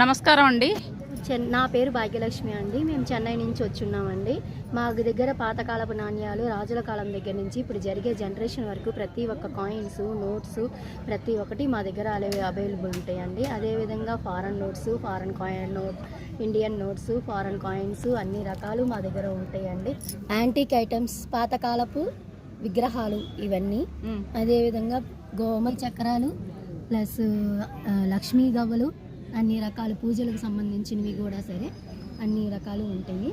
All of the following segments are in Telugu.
నమస్కారం అండి. నా పేరు భాగ్యలక్ష్మి అండి. మేము చెన్నై నుంచి వచ్చున్నామండి. మా దగ్గర పాతకాలపు నాణ్యాలు రాజుల కాలం దగ్గర నుంచి ఇప్పుడు జరిగే జనరేషన్ వరకు ప్రతి ఒక్క కాయిన్స్ నోట్స్ ప్రతి ఒక్కటి మా దగ్గర అవైలబుల్ ఉంటాయండి. అదేవిధంగా foreign notes foreign coin note Indian notes foreign coins అన్ని రకాలు మా దగ్గర ఉంటాయండి. యాంటిక్ ఐటమ్స్ పాతకాలపు విగ్రహాలు ఇవన్నీ. అదేవిధంగా గోమతి చక్రాలు ప్లస్ లక్ష్మీ గవ్వలు అన్ని రకాల పూజలకు సంబంధించినవి కూడా సరే అన్ని రకాలు ఉంటాయి.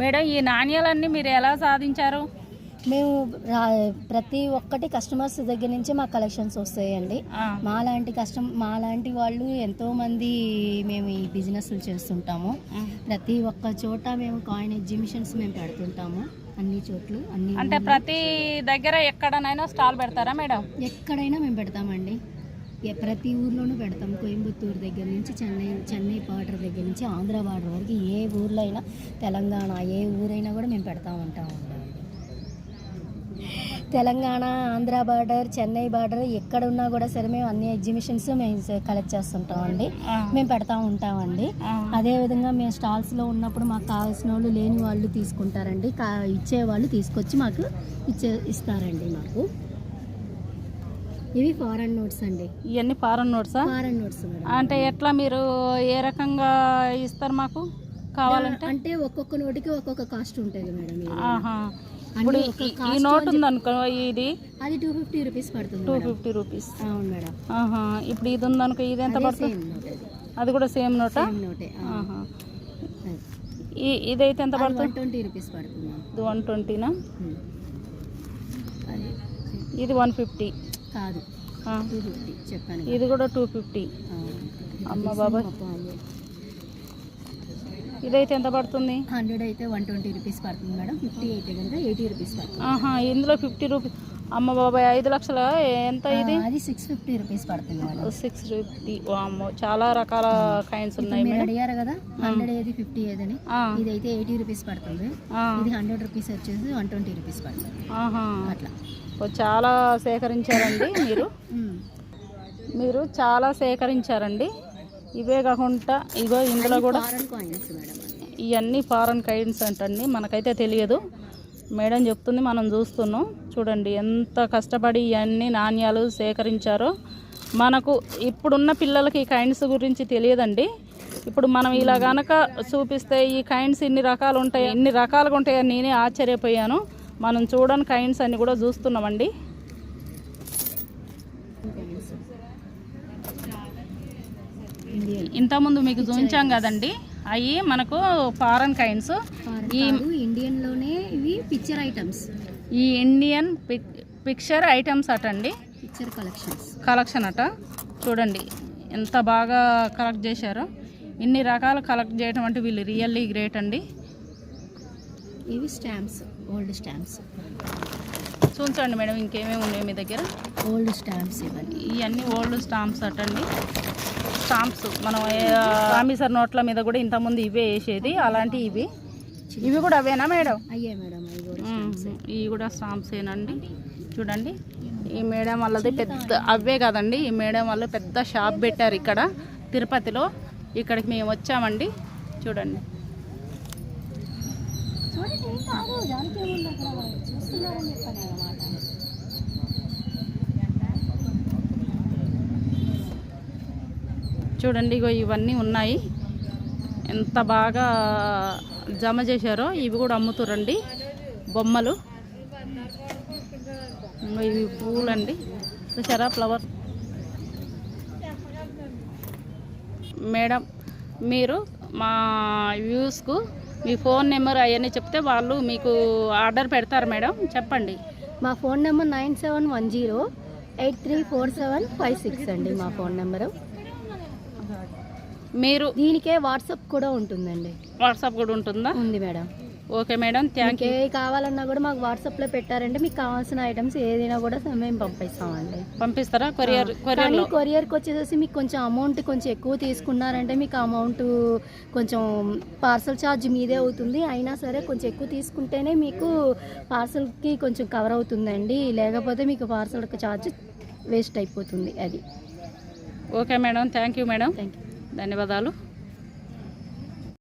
మేడం ఈ నాణ్యాలన్నీ మీరు ఎలా సాధించారు? మేము ప్రతి ఒక్కటి కస్టమర్స్ దగ్గర నుంచి మా కలెక్షన్స్ వస్తాయండి. మాలాంటి కస్టమ్ మాలాంటి వాళ్ళు ఎంతోమంది మేము ఈ బిజినెస్లు చేస్తుంటాము. ప్రతి ఒక్క చోట మేము కాయిన్ ఎగ్జిబిషన్స్ మేము పెడుతుంటాము. అన్ని చోట్ల అన్ని అంటే ప్రతి దగ్గర ఎక్కడనైనా స్టాల్ పెడతారా మేడం? ఎక్కడైనా మేము పెడతామండి. ప్రతి ఊర్లోనూ పెడతాం. కోయంబత్తూరు దగ్గర నుంచి చెన్నై చెన్నై బార్డర్ దగ్గర నుంచి ఆంధ్ర బార్డర్ వరకు ఏ ఊర్లో అయినా తెలంగాణ ఏ ఊరైనా కూడా మేము పెడతా ఉంటామండి తెలంగాణ ఆంధ్ర బార్డర్ చెన్నై బార్డర్ ఎక్కడ ఉన్నా కూడా సరే మేము అన్ని ఎగ్జిబిషన్స్ మేము కలెక్ట్ చేస్తుంటామండి. ఆ, మేము పెడతా ఉంటామండి. అదేవిధంగా మేము స్టాల్స్లో ఉన్నప్పుడు మాకు కావాల్సిన వాళ్ళు లేని వాళ్ళు తీసుకుంటారండి. కా ఇచ్చేవాళ్ళు తీసుకొచ్చి మాకు ఇచ్చే ఇస్తారండి మాకు. ఇవి ఫారెన్ నోట్స్ అండి. ఇవన్నీ ఫారెన్ నోట్సా ఫారెన్ నోట్స్ అంటే ఎట్లా మీరు ఏ రకంగా ఇస్తారు మాకు? కావాలంటే? అంటే ఒక్కొక్క నోటికి ఒక్కొక్క కాస్ట్ ఉంటుంది మేడం ఇప్పుడు ఈ- నోట్ ఉందనుకో ఇది? అది టూ ఫిఫ్టీ రూపీస్ పడుతుంది టూ. ఫిఫ్టీ రూపీస్ అవును మేడం. ఆహా. ఇప్పుడు ఇది ఉందనుకో ఇది ఎంత పడుతుంది? అది. కూడా సేమ్ నోటా నోటే ఇదైతే ఎంత వన్ పడుతుంది? ట్వంటీ రూపీస్ పడుతుంది. ఇది వన్ ట్వంటీనా ఇది వన్ ఫిఫ్టీ కాదు. టూ ఫిఫ్టీ చెప్పాను ఇది కూడా టూ ఫిఫ్టీ. అమ్మ బాబాయ్. ఇదైతే ఎంత పడుతుంది? హండ్రెడ్ అయితే వన్ ట్వంటీ రూపీస్ పడుతుంది మేడం. ఫిఫ్టీ అయితే కనుక ఎయిటీ రూపీస్ పడుతుంది. ఇందులో ఫిఫ్టీ రూపీస్ అమ్మ బాబాయ్ ఐదు లక్షల? ఎంత ఇది? అది సిక్స్ ఫిఫ్టీ రూపీస్ పడుతుంది మేడం. సిక్స్ ఫిఫ్టీ వామ్మో చాలా రకాల కైండ్స్ ఉన్నాయి మీరు అడిగారు కదా హండ్రెడ్ ఏది ఫిఫ్టీ ఏదని. ఆ, ఇది అయితే ఎయిటీ రూపీస్ పడుతుంది ఇది హండ్రెడ్ రూపీస్ వచ్చేసి వన్ ట్వంటీ రూపీస్ పడుతుంది. ఆహా. అట్లా. చాలా సేకరించారండి మీరు. మీరు చాలా సేకరించారండి. ఇవే కాకుండా ఇగో ఇందులో కూడా కాయిన్స్. ఇవన్నీ ఫారెన్ కైండ్స్ అంటండి మనకైతే తెలియదు. మేడం చెప్తుంది మనం చూస్తున్నాం. చూడండి ఎంత కష్టపడి ఇవన్నీ నాణ్యాలు సేకరించారో. మనకు ఇప్పుడున్న పిల్లలకి ఈ కైండ్స్ గురించి తెలియదండి. ఇప్పుడు మనం ఇలా గనక చూపిస్తే ఈ కైండ్స్ ఇన్ని రకాలు ఉంటాయి ఇన్ని రకాలుగా ఉంటాయని నేనే ఆశ్చర్యపోయాను. మనం చూడని కైండ్స్ అన్ని కూడా చూస్తున్నామండి. ఇంతకుముందు మీకు చూపించాం కదండి అవి మనకు ఫారెన్ కైండ్స్. ఈ- ఇండియన్లోనే ఇవి పిక్చర్ ఐటమ్స్. ఈ ఇండియన్ పిక్ పిక్చర్ ఐటమ్స్ అటండి? పిక్చర్ కలెక్షన్స్ కలెక్షన్ అట. చూడండి ఎంత బాగా కలెక్ట్ చేశారో. ఇన్ని రకాలు కలెక్ట్ చేయడం అంటే వీళ్ళు రియల్లీ గ్రేట్ అండి. ఇవి స్టాంప్స్ ఓల్డ్ స్టాంప్స్. చూంచండి మేడం ఇంకేమేమి ఉన్నాయి మీ దగ్గర? ఓల్డ్ స్టాంప్స్ ఇవన్నీ ఇవన్నీ ఓల్డ్ స్టాంప్స్ అటండి. స్టాంప్స్ మనం ఆఫీసర్ నోట్ల మీద కూడా ఇంతకుముందు ఇవే వేసేది అలాంటి ఇవి. ఇవి కూడా అవేనా మేడం? అయ్యే మేడం. ఇవి కూడా స్టాంప్స్ ఏనండి చూడండి. ఈ మేడం వాళ్ళది పెద్ద అవే కదండి. ఈ మేడం వాళ్ళు పెద్ద షాప్ పెట్టారు ఇక్కడ తిరుపతిలో. ఇక్కడికి మేము వచ్చామండి. చూడండి. చూడండి చూడండి ఇగో ఇవన్నీ ఉన్నాయి. ఎంత బాగా జమ చేశారో ఇవి కూడా అమ్ముతురండి బొమ్మలు. ఇవి పూలండి. చూసారా ఫ్లవర్? మేడం మీరు మా వ్యూస్కు మీ ఫోన్ నెంబర్ అవన్నీ చెప్తే వాళ్ళు మీకు ఆర్డర్ పెడతారు మేడం. చెప్పండి. మా phone number nine seven one zero eight three four seven five six అండి మా ఫోన్ నెంబరు. మీరు దీనికే వాట్సాప్ కూడా ఉంటుందండి. వాట్సాప్ కూడా ఉంటుందా? ఉంది madam. Okay madam thank you ఏ కావాలన్నా కూడా మాకు వాట్సాప్లో పెట్టారంటే మీకు కావాల్సిన ఐటమ్స్ ఏదైనా కూడా మేము పంపిస్తామండి. పంపిస్తారా? కొరియర్ కానీ కొరియర్లో? కొరియర్కి వచ్చేసి మీకు కొంచెం అమౌంట్ కొంచెం ఎక్కువ తీసుకున్నారంటే మీకు అమౌంట్ కొంచెం పార్సల్ ఛార్జ్ మీదే అవుతుంది. అయినా సరే కొంచెం ఎక్కువ తీసుకుంటేనే మీకు పార్సల్కి కొంచెం కవర్ అవుతుందండి. లేకపోతే మీకు పార్సల్ ఛార్జ్ వేస్ట్ అయిపోతుంది అది. Okay madam thank you madam. Thank you ధన్యవాదాలు.